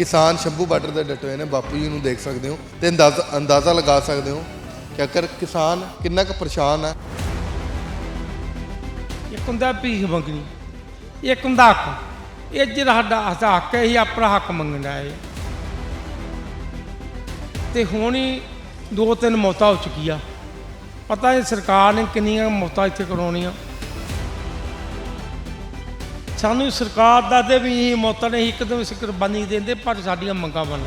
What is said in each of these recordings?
ਕਿਸਾਨ ਸ਼ੰਭੂ ਬਾਰਡਰ ਦੇ ਡਟੇ ਹੋਏ ਨੇ ਬਾਪੂ ਜੀ ਨੂੰ ਦੇਖ ਸਕਦੇ ਹੋ ਤੇ ਅੰਦਾਜ਼ਾ ਅੰਦਾਜ਼ਾ ਲਗਾ ਸਕਦੇ ਹੋ ਕਿ ਅਕਰ ਕਿਸਾਨ ਕਿੰਨਾ ਕੁ ਪਰੇਸ਼ਾਨ ਹੈ। ਇੱਕ ਹੁੰਦਾ ਭੀਖ ਮੰਗਣੀ, ਇੱਕ ਹੁੰਦਾ ਹੱਕ। ਇਹ ਜਿਹੜਾ ਸਾਡਾ ਸਾਡਾ ਹੱਕ ਹੈ, ਇਹ ਆਪਣਾ ਹੱਕ ਮੰਗਣਾ ਹੈ। ਤੇ ਹੁਣ ਹੀ ਦੋ ਤਿੰਨ ਮੌਤਾਂ ਹੋ ਚੁੱਕੀਆਂ। ਪਤਾ ਨਹੀਂ ਸਰਕਾਰ ਨੇ ਕਿੰਨੀਆਂ ਮੌਤਾਂ ਇੱਥੇ ਕਰਾਉਣੀਆਂ। ਸਾਨੂੰ ਸਰਕਾਰ ਦਾ ਦੇ ਵੀ ਇਹ ਮੌਤਾਂ ਨੇ ਇੱਕਦਮ ਸਿਕਰ ਬੰਨੀ ਦਿੰਦੇ ਪਰ ਸਾਡੀਆਂ ਮੰਗਾਂ ਬਣਨ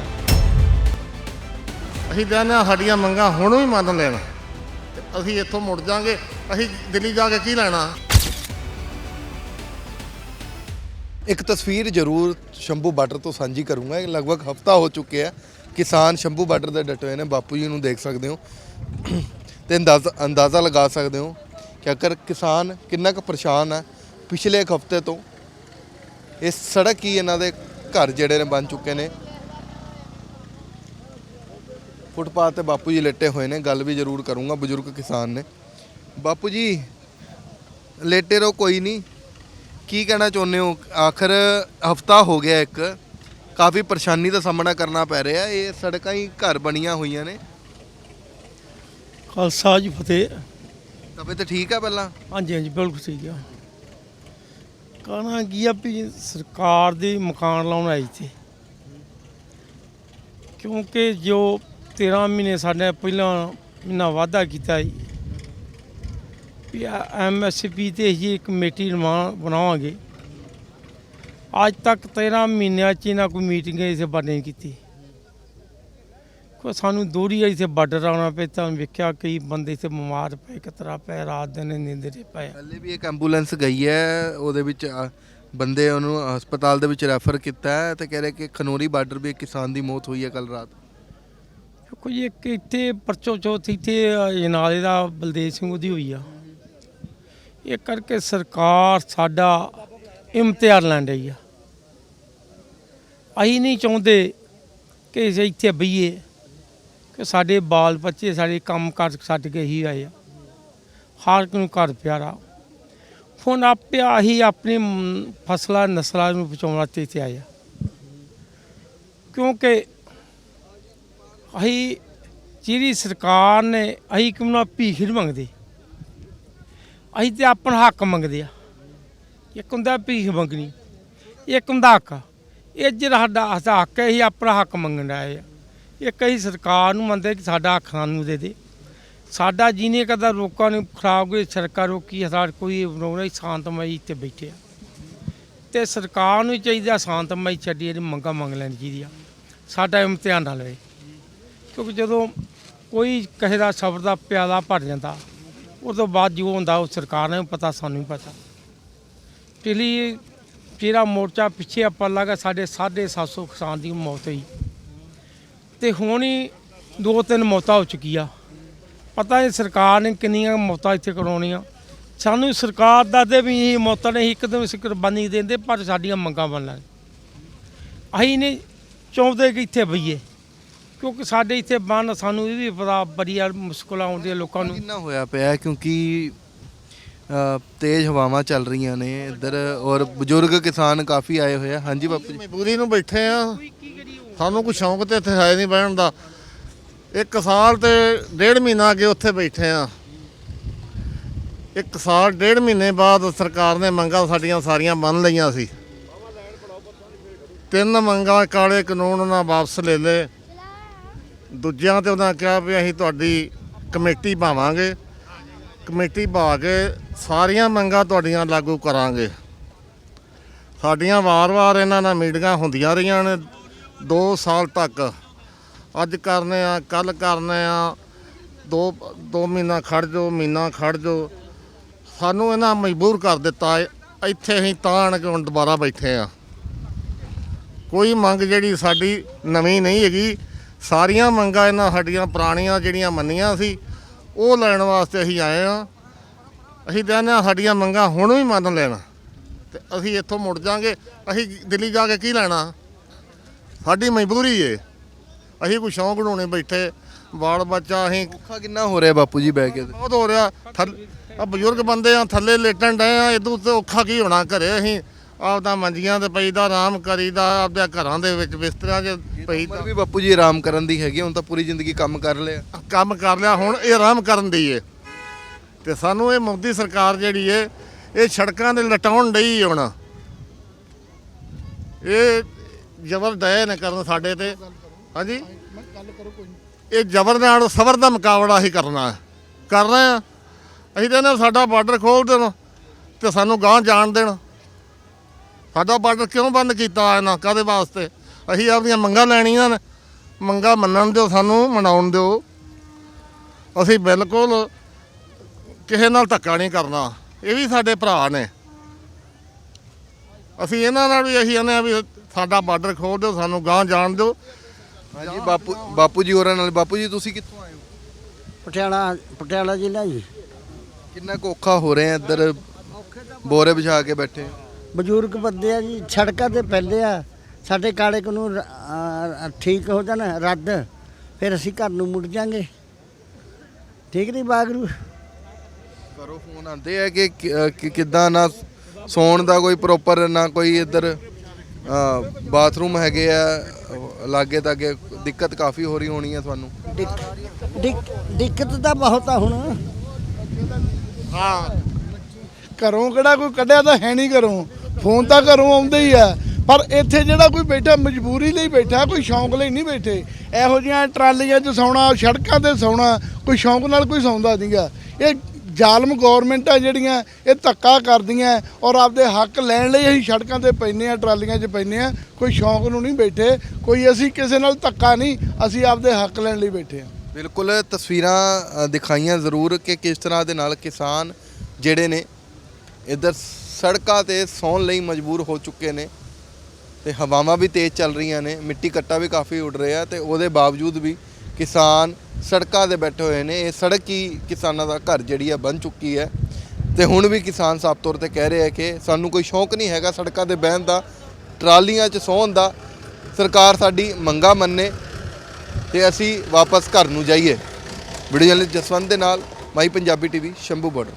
ਅਸੀਂ ਹਾਂ ਸਾਡੀਆਂ ਮੰਗਾਂ ਹੁਣ ਵੀ ਮੰਨ ਲੈਣ। ਤੇ ਅਸੀਂ ਇੱਥੋਂ ਮੁੜ ਜਾਾਂਗੇ ਅਸੀਂ ਦਿੱਲੀ ਜਾ ਕੇ ਕੀ ਲੈਣਾ? ਇੱਕ ਤਸਵੀਰ ਜ਼ਰੂਰ ਸ਼ੰਭੂ ਬਾਰਡਰ ਤੋਂ ਸਾਂਝੀ ਕਰੂੰਗਾ। ਇਹ ਲਗਭਗ ਹਫਤਾ ਹੋ ਚੁੱਕਿਆ ਹੈ। ਕਿਸਾਨ ਸ਼ੰਭੂ ਬਾਰਡਰ ਤੇ ਡਟੇ ਹੋਏ ਨੇ। ਬਾਪੂ ਜੀ ਨੂੰ ਦੇਖ ਸਕਦੇ ਹੋ। ਤੇ ਅੰਦਾਜ਼ਾ ਅੰਦਾਜ਼ਾ ਲਗਾ ਸਕਦੇ ਹੋ ਕਿ ਅਕਰ ਕਿਸਾਨ ਕਿੰਨਾ ਕੁ ਪਰੇਸ਼ਾਨ ਹੈ ਪਿਛਲੇ ਇੱਕ ਹਫ਼ਤੇ ਤੋਂ ਇਸ ਸੜਕ ਹੀ ਇਹਨਾਂ ਦੇ ਘਰ ਜਿਹੜੇ ਨੇ ਬਣ ਚੁੱਕੇ ਨੇ। ਫੁੱਟਪਾਥ ਤੇ ਬਾਪੂ ਜੀ ਲੇਟੇ ਹੋਏ ਨੇ ਗੱਲ ਵੀ ਜ਼ਰੂਰ ਕਰੂੰਗਾ ਬਜ਼ੁਰਗ ਕਿਸਾਨ ਨੇ। ਬਾਪੂ ਜੀ ਲੇਟੇ ਰਹੋ ਕੋਈ ਨਹੀਂ। ਕੀ ਕਹਿਣਾ ਚਾਹੁੰਦੇ ਹੋ? ਆਖਰ ਹਫਤਾ ਹੋ ਗਿਆ ਇੱਕ ਕਾਫੀ ਪਰੇਸ਼ਾਨੀ ਦਾ ਸਾਹਮਣਾ ਕਰਨਾ ਪੈ ਰਿਹਾ ਇਹ ਸੜਕਾਂ ਹੀ ਘਰ ਬਣੀਆਂ ਹੋਈਆਂ ਨੇ। ਖਾਲਸਾ ਜੀ ਫਤਿਹ। ਤਬੀਅਤ ਠੀਕ ਆ ਪਹਿਲਾਂ? ਹਾਂਜੀ ਹਾਂਜੀ ਬਿਲਕੁਲ ਠੀਕ ਆ। ਕਹਣਾ ਕੀ ਆ ਵੀ ਸਰਕਾਰ ਦੇ ਮਕਾਨ ਲਾਉਣ ਆਈ ਸੀ? ਕਿਉਂਕਿ ਜੋ 13 ਮਹੀਨੇ ਸਾਡੇ ਪਹਿਲਾਂ ਮਹੀਨਾ ਵਾਅਦਾ ਕੀਤਾ ਸੀ ਵੀ ਐਮਐਸਪੀ ਤੇ ਹੀ ਇੱਕ ਕਮੇਟੀ ਬਣਾ- ਬਣਾਵਾਂਗੇ। ਅੱਜ ਤੱਕ 13 ਮਹੀਨਿਆਂ ਚ ਇਹਨਾਂ ਕੋਈ ਮੀਟਿੰਗ ਇਸੇ ਬਾਰੇ ਨਹੀਂ ਕੀਤੀ। ਕੋ ਸਾਨੂੰ ਦੂਰੀ ਇੱਥੇ ਬਾਰਡਰ ਆਉਣਾ ਪਿਆ ਤਾਂ ਵੇਖਿਆ ਕਈ ਬੰਦੇ ਇੱਥੇ ਬਿਮਾਰ ਪਏ ਕਤਰਾ ਪਏ ਰਾਤ ਦਿਨ ਨਿੰਦਰੇ ਪਏ। ਪਹਿਲੇ ਵੀ ਇੱਕ ਐਂਬੂਲੈਂਸ ਗਈ ਹੈ ਉਹਦੇ ਵਿੱਚ ਅ, ਬੰਦੇ ਉਹਨੂੰ ਹਸਪਤਾਲ ਦੇ ਵਿੱਚ ਰੈਫਰ ਕੀਤਾ ਹੈ ਤੇ ਕਹਿ ਰਹੇ ਕਿ ਖਨੋਰੀ ਬਾਰਡਰ ਵੀ ਇੱਕ ਕਿਸਾਨ ਦੀ ਮੌਤ ਹੋਈ ਹੈ ਕੱਲ ਰਾਤ। ਕੋਈ ਇੱਕ ਇੱਥੇ ਪਰਚੋ ਚੌਥ ਇੱਥੇ ਜਨਾਲੇ ਦਾ ਬਲਦੇਵ ਸਿੰਘ ਉਹਦੀ ਹੋਈ ਆ। ਇਹ ਕਰਕੇ ਸਰਕਾਰ ਸਾਡਾ ਇਮਤਿਹਾਨ ਲੈਣ ਰਹੀ ਆ। ਅਸੀਂ ਨਹੀਂ ਚਾਹੁੰਦੇ ਕਿ ਅਸੀਂ ਇੱਥੇ ਬਈਏ। ਕਿ ਸਾਡੇ ਬਾਲ ਬੱਚੇ ਸਾਡੇ ਕੰਮ ਕਰ ਛੱਡ ਕੇ ਹੀ ਆਏ ਆ। ਹਰ ਇੱਕ ਨੂੰ ਘਰ ਪਿਆਰਾ? ਹੁਣ ਆਪੇ ਆਹੀ ਆਪਣੀ ਫਸਲਾਂ ਨਸਲਾਂ ਨੂੰ ਬਚਾਉਣ ਵਾਸਤੇ ਇੱਥੇ ਆਏ ਆ। ਕਿਉਂਕਿ ਅਸੀਂ ਜਿਹੜੀ ਸਰਕਾਰ ਨੇ ਅਸੀਂ ਕਿਉਂ ਨਾ ਭੀਖ ਨਹੀਂ ਮੰਗਦੇ? ਅਸੀਂ ਤੇ ਆਪਣਾ ਹੱਕ ਮੰਗਦੇ ਆ। ਇੱਕ ਹੁੰਦਾ ਭੀਖ ਮੰਗਣੀ, ਇੱਕ ਹੁੰਦਾ ਹੱਕ। ਇਹ ਜਿਹੜਾ ਸਾਡਾ ਸਾਡਾ ਹੱਕ ਹੈ ਇਹ ਆਪਣਾ ਹੱਕ ਮੰਗਣ ਦਾ ਆ। ਇੱਕ ਅਸੀਂ ਸਰਕਾਰ ਨੂੰ ਮੰਨਦੇ ਕਿ ਸਾਡਾ ਹੱਕ ਸਾਨੂੰ ਦੇ ਦੇ। ਸਾਡਾ ਜੀਨੇ ਕਦਾ ਲੋਕਾਂ ਨੂੰ ਖਰਾਬ ਕੋਈ ਸਰਕਾਰ ਰੋਕੀ ਸਾਡਾ ਕੋਈ ਬਣਾਉਣਾ ਸ਼ਾਂਤਮਈ 'ਤੇ ਬੈਠੇ ਆ। ਤੇ ਸਰਕਾਰ ਨੂੰ ਚਾਹੀਦਾ ਸ਼ਾਂਤਮਈ ਛੱਡੀ ਇਹਦੀ ਮੰਗਾਂ ਮੰਗ ਲੈਣ ਚਾਹੀਦੀ ਆ। ਸਾਡਾ ਇਮਤਿਹਾਨ ਨਾ ਲਵੇ ਕਿਉਂਕਿ ਜਦੋਂ ਕੋਈ ਕਿਸੇ ਦਾ ਸਬਰ ਦਾ ਪਿਆਲਾ ਭਰ ਜਾਂਦਾ, ਉਸ ਤੋਂ ਬਾਅਦ ਜੋ ਹੁੰਦਾ ਉਹ ਸਰਕਾਰ ਨੂੰ ਪਤਾ, ਸਾਨੂੰ ਵੀ ਪਤਾ। ਪਿਛਲੀ ਜਿਹੜਾ ਮੋਰਚਾ ਪਿੱਛੇ ਆਪਾਂ ਲੱਗਾ ਸਾਡੇ 750 ਕਿਸਾਨ ਦੀ ਮੌਤ ਹੋਈ। ਤੇ ਹੁਣ ਹੀ ਦੋ ਤਿੰਨ ਮੌਤਾਂ ਹੋ ਚੁੱਕੀਆਂ। ਪਤਾ ਨਹੀਂ ਸਰਕਾਰ ਨੇ ਕਿੰਨੀਆਂ ਮੌਤਾਂ ਇੱਥੇ ਕਰਾਉਣੀਆਂ। ਸਾਨੂੰ ਸਰਕਾਰ ਦਾ ਦੇ ਵੀ ਇਹ ਮੌਤਾਂ ਨੇ ਇੱਕਦਮ ਸਿਕਰ ਬੰਨੀ ਦਿੰਦੇ ਪਰ ਸਾਡੀਆਂ ਮੰਗਾਂ ਬਣਨ ਅਸੀਂ ਨਹੀਂ ਚਾਹੁੰਦੇ ਕਿ ਇੱਥੇ ਬਈਏ ਕਿਉਂਕਿ ਸਾਡੇ ਇੱਥੇ ਬੰਨ ਸਾਨੂੰ ਇਹ ਵੀ ਪਤਾ ਬੜੀਆਂ ਮੁਸ਼ਕਲਾਂ ਆਉਂਦੀਆਂ ਲੋਕਾਂ ਨੂੰ। ਕਿੰਨਾ ਹੋਇਆ ਪਿਆ ਕਿਉਂਕਿ ਤੇਜ਼ ਹਵਾਵਾਂ ਚੱਲ ਰਹੀਆਂ ਨੇ ਇੱਧਰ ਔਰ ਬਜ਼ੁਰਗ ਕਿਸਾਨ ਕਾਫੀ ਆਏ ਹੋਏ ਆ। ਹਾਂਜੀ ਬਾਪੂ ਜੀ। ਮਜਬੂਰੀ ਨੂੰ ਬੈਠੇ ਆ। ਸਾਨੂੰ ਕੋਈ ਸ਼ੌਂਕ ਤੇ ਇੱਥੇ ਹੈ ਨਹੀਂ ਬਹਿਣ ਦਾ। ਇੱਕ ਸਾਲ ਤੇ ਡੇਢ ਮਹੀਨਾ ਅੱਗੇ ਉੱਥੇ ਬੈਠੇ ਆ। ਇੱਕ ਸਾਲ, ਡੇਢ ਮਹੀਨੇ ਬਾਅਦ ਸਰਕਾਰ ਨੇ ਮੰਗਾਂ ਸਾਡੀਆਂ ਸਾਰੀਆਂ ਮੰਨ ਲਈਆਂ ਸੀ। ਤਿੰਨ ਮੰਗਾਂ ਕਾਲੇ ਕਾਨੂੰਨ ਉਹਨਾਂ ਵਾਪਸ ਲੈ ਲਏ। ਦੂਜਿਆਂ ਤੇ ਉਹਨਾਂ ਕਿਹਾ ਵੀ ਅਸੀਂ ਤੁਹਾਡੀ ਕਮੇਟੀ ਪਾਵਾਂਗੇ। ਕਮੇਟੀ ਪਾ ਕੇ ਸਾਰੀਆਂ ਮੰਗਾਂ ਤੁਹਾਡੀਆਂ ਲਾਗੂ ਕਰਾਂਗੇ। ਸਾਡੀਆਂ ਵਾਰ-ਵਾਰ ਇਹਨਾਂ ਨਾਲ ਮੀਟਿੰਗਾਂ ਹੁੰਦੀਆਂ ਰਹੀਆਂ ਨੇ। 2 ਸਾਲ ਤੱਕ। ਅੱਜ ਕਰਨੇ ਆ ਕੱਲ ਕਰਨੇ ਆ। ਦੋ ਦੋ ਮਹੀਨਾ ਖੜ ਜੋ ਮਹੀਨਾ ਖੜ ਜੋ ਸਾਨੂੰ ਇਹਨਾਂ ਮਜਬੂਰ ਕਰ ਦਿੱਤਾ ਹੈ। ਇੱਥੇ ਅਸੀਂ ਤਾਂ ਆਣ ਕੇ ਹੁਣ ਦੁਬਾਰਾ ਬੈਠੇ ਆ ਕੋਈ ਮੰਗ ਜਿਹੜੀ ਸਾਡੀ ਨਵੀਂ ਨਹੀਂ ਹੈਗੀ। ਸਾਰੀਆਂ ਮੰਗਾਂ ਇਹਨਾਂ ਸਾਡੀਆਂ ਪੁਰਾਣੀਆਂ ਜਿਹੜੀਆਂ ਮੰਨੀਆਂ ਸੀ, ਉਹ ਲੈਣ ਵਾਸਤੇ ਅਸੀਂ ਆਏ ਆ ਅਸੀਂ ਕਹਿੰਦੇ ਹਾਂ ਸਾਡੀਆਂ ਮੰਗਾਂ ਹੁਣ ਵੀ ਮੰਨ ਲੈਣ। ਤੇ ਅਸੀਂ ਇੱਥੋਂ ਮੁੜ ਜਾਾਂਗੇ। ਅਸੀਂ ਦਿੱਲੀ ਜਾ ਕੇ ਕੀ ਲੈਣਾ? ਸਾਡੀ ਮਜਬੂਰੀ ਏ। ਅਸੀਂ ਕੋਈ ਸ਼ੌਂਕ ਬਣਾਉਣੇ ਬੈਠੇ ਬਾਲ ਬੱਚਾ ਅਸੀਂ ਔਖਾ ਕਿੰਨਾ ਹੋ ਰਿਹਾ ਬਾਪੂ ਜੀ ਬਹਿ ਕੇ? ਬਹੁਤ ਹੋ ਰਿਹਾ। ਆ ਬਜ਼ੁਰਗ ਬੰਦੇ ਆ ਥੱਲੇ ਲੇਟਣ ਡਏ ਆ ਇਦੋਂ ਉੱਤੇ ਔਖਾ ਕੀ ਹੋਣਾ ਘਰੇ? ਅਸੀਂ ਆਪਦਾ ਮੰਜੀਆਂ ਤੇ ਪਈਦਾ ਆਰਾਮ ਕਰੀਦਾ ਆਪਦੇ ਘਰਾਂ ਦੇ ਵਿੱਚ ਬਿਸਤਰਿਆਂ 'ਚ ਪਈਦਾ। ਉਮਰ ਵੀ ਬਾਪੂ ਜੀ ਆਰਾਮ ਕਰਨ ਦੀ ਹੈਗੀ ਹੁਣ ਤਾਂ ਪੂਰੀ ਜ਼ਿੰਦਗੀ ਕੰਮ ਕਰ ਲਿਆ। ਕੰਮ ਕਰ ਲਿਆ ਹੁਣ ਇਹ ਆਰਾਮ ਕਰਨ ਦੀ ਏ। ਤੇ ਸਾਨੂੰ ਇਹ ਮੋਦੀ ਸਰਕਾਰ ਜਿਹੜੀ ਏ ਇਹ ਸੜਕਾਂ ਦੇ ਲਟਾਉਣ ਡਈ ਹੁਣ। ਇਹ ਜ਼ਬਰ ਦਏ ਨੇ ਕਰਨ ਸਾਡੇ ਤੇ। ਹਾਂਜੀ? ਇਹ ਜ਼ਬਰ ਨਾਲ ਸਬਰ ਦਾ ਮੁਕਾਬਲਾ ਹੀ ਕਰਨਾ ਹੈ। ਕਰ ਰਹੇ ਆ ਅਸੀਂ ਤਾਂ ਇਹਨਾਂ ਸਾਡਾ ਬਾਰਡਰ ਖੋਲ ਦੇਣ ਤੇ ਸਾਨੂੰ ਗਾਂਹ ਜਾਣ ਦੇਣ। ਸਾਡਾ ਬਾਰਡਰ ਕਿਉਂ ਬੰਦ ਕੀਤਾ ਇਹਨਾਂ ਕਾਦੇ ਵਾਸਤੇ? ਅਸੀਂ ਆਪਣੀਆਂ ਮੰਗਾਂ ਲੈਣੀਆਂ ਨੇ। ਮੰਗਾਂ ਮੰਨਣ ਦਿਓ ਸਾਨੂੰ ਮਨਾਉਣ ਦਿਓ। ਅਸੀਂ ਬਿਲਕੁਲ ਕਿਸੇ ਨਾਲ ਧੱਕਾ ਨਹੀਂ ਕਰਨਾ। ਇਹ ਵੀ ਸਾਡੇ ਭਰਾ ਨੇ। ਅਸੀਂ ਇਹਨਾਂ ਨਾਲ ਵੀ ਅਸੀਂ ਕਹਿੰਦੇ ਆ ਵੀ ਸਾਡਾ ਬਾਰਡਰ ਖੋਲ ਦਿਓ ਸਾਨੂੰ ਗਾਂਹ ਜਾਣ ਦਿਓ। ਹਾਂਜੀ ਬਾਪੂ ਬਾਪੂ ਜੀ ਹੋਰਾਂ ਨਾਲ। ਬਾਪੂ ਜੀ ਤੁਸੀਂ ਕਿੱਥੋਂ ਆਏ ਹੋ? ਪਟਿਆਲਾ ਪਟਿਆਲਾ ਜ਼ਿਲ੍ਹਾ ਜੀ। ਕਿੰਨਾ ਕੁ ਔਖਾ ਹੋ ਰਿਹਾ ਇੱਧਰ? ਬੋਰੇ ਵਿਛਾ ਕੇ ਬੈਠੇ। ਬਜ਼ੁਰਗ ਬੰਦੇ ਆ ਜੀ ਸੜਕਾਂ ਤੇ ਪੈਂਦੇ ਆ। ਸਾਡੇ ਕਾਲੇ ਕਾਨੂੰਨ ਅਹ ਠੀਕ ਹੋ ਜਾਣ ਰੱਦ। ਫਿਰ ਅਸੀਂ ਘਰ ਨੂੰ ਮੁੜ ਜਾਾਂਗੇ। ਠੀਕ ਨਹੀਂ ਬਾਗਰੂ? ਕਰੋ ਫੋਨ ਆਉਂਦੇ ਆ ਕਿ ਕਿ- ਅਹ ਕਿ ਕਿੱਦਾਂ ਨਾ ਸੌਣ ਦਾ ਕੋਈ ਪ੍ਰੋਪਰ ਨਾ ਕੋਈ ਇੱਧਰ ਬਾਥਰੂਮ ਹੈਗੇ ਆ ਲਾਗੇ ਤਾਗੇ ਦਿੱਕਤ ਕਾਫੀ ਹੋ ਰਹੀ ਹੋਣੀ ਹੈ ਤੁਹਾਨੂੰ? ਦਿੱਕ- ਦਿੱਕ- ਦਿੱਕਤ ਤਾਂ ਬਹੁਤ ਆ ਹੁਣ। ਹਾਂ। ਘਰੋਂ ਕਿਹੜਾ ਕੋਈ ਕੱਢਿਆ ਤਾਂ ਹੈ ਨਹੀਂ ਘਰੋਂ। ਫੋਨ ਤਾਂ ਘਰੋਂ ਆਉਂਦੇ ਹੀ ਆ। ਪਰ ਇੱਥੇ ਜਿਹੜਾ ਕੋਈ ਬੈਠਾ ਮਜਬੂਰੀ ਲਈ ਬੈਠਾ ਕੋਈ ਸ਼ੌਂਕ ਲਈ ਨਹੀਂ ਬੈਠੇ। ਇਹੋ ਜਿਹੀਆਂ ਟਰਾਲੀਆਂ 'ਚ ਸੌਣਾ ਸੜਕਾਂ ਤੇ ਸੌਣਾ ਕੋਈ ਸ਼ੌਂਕ ਨਾਲ ਕੋਈ ਸੌਂਦਾ ਨਹੀਂਗਾ ਇਹ ਜ਼ਾਲਮ ਗਵਰਨਮੈਂਟਾਂ ਜਿਹੜੀਆਂ ਇਹ ਧੱਕਾ ਕਰਦੀਆਂ ਔਰ ਆਪਦੇ ਹੱਕ ਲੈਣ ਲਈ ਅਸੀਂ ਸੜਕਾਂ ਤੇ ਪੈਨੇ ਆ ਟਰਾਲੀਆਂ 'ਚ ਪੈਨੇ ਆ ਕੋਈ ਸ਼ੌਂਕ ਨੂੰ ਨਹੀਂ ਬੈਠੇ, ਕੋਈ ਅਸੀਂ ਕਿਸੇ ਨਾਲ ਧੱਕਾ ਨਹੀਂ, ਅਸੀਂ ਆਪਦੇ ਹੱਕ ਲੈਣ ਲਈ ਬੈਠੇ ਆ ਬਿਲਕੁਲ ਤਸਵੀਰਾਂ ਦਿਖਾਈਆਂ ਜ਼ਰੂਰ ਕਿ ਕਿਸ ਤਰ੍ਹਾਂ ਦੇ ਨਾਲ ਕਿਸਾਨ ਜਿਹੜੇ ਨੇ ਇੱਧਰ ਸੜਕਾਂ ਤੇ ਸੌਣ ਲਈ ਮਜਬੂਰ ਹੋ ਚੁੱਕੇ ਨੇ ਤੇ ਹਵਾਵਾਂ ਵੀ ਤੇਜ਼ ਚੱਲ ਰਹੀਆਂ ਨੇ, ਮਿੱਟੀ ਕੱਟਾ ਵੀ ਕਾਫੀ ਉੱਡ ਰਿਹਾ ਤੇ ਉਹਦੇ ਬਾਵਜੂਦ ਵੀ ਕਿਸਾਨ ਸੜਕਾਂ ਤੇ ਬੈਠੇ ਹੋਏ ਨੇ। ਇਹ ਸੜਕ ਹੀ ਕਿਸਾਨਾਂ ਦਾ ਘਰ ਜਿਹੜੀ ਹੈ ਬਣ ਚੁੱਕੀ ਹੈ। ਤੇ ਹੁਣ ਵੀ ਕਿਸਾਨ ਸਾਫ਼ ਤੌਰ ਤੇ ਕਹਿ ਰਹੇ ਆ ਕਿ ਸਾਨੂੰ ਕੋਈ ਸ਼ੌਂਕ ਨਹੀਂ ਹੈਗਾ ਸੜਕਾਂ ਤੇ ਬਹਿਣ ਦਾ, ਟਰਾਲੀਆਂ 'ਚ ਸੌਣ ਦਾ। ਸਰਕਾਰ ਸਾਡੀ ਮੰਗਾ ਮੰਨੇ ਤੇ ਅਸੀਂ ਵਾਪਸ ਘਰ ਨੂੰ ਜਾਈਏ। ਵੀਡੀਓ ਜਰਨਲਿਸਟ ਜਸਵੰਤ ਦੇ ਨਾਲ my Punjabi TV, Shambhu border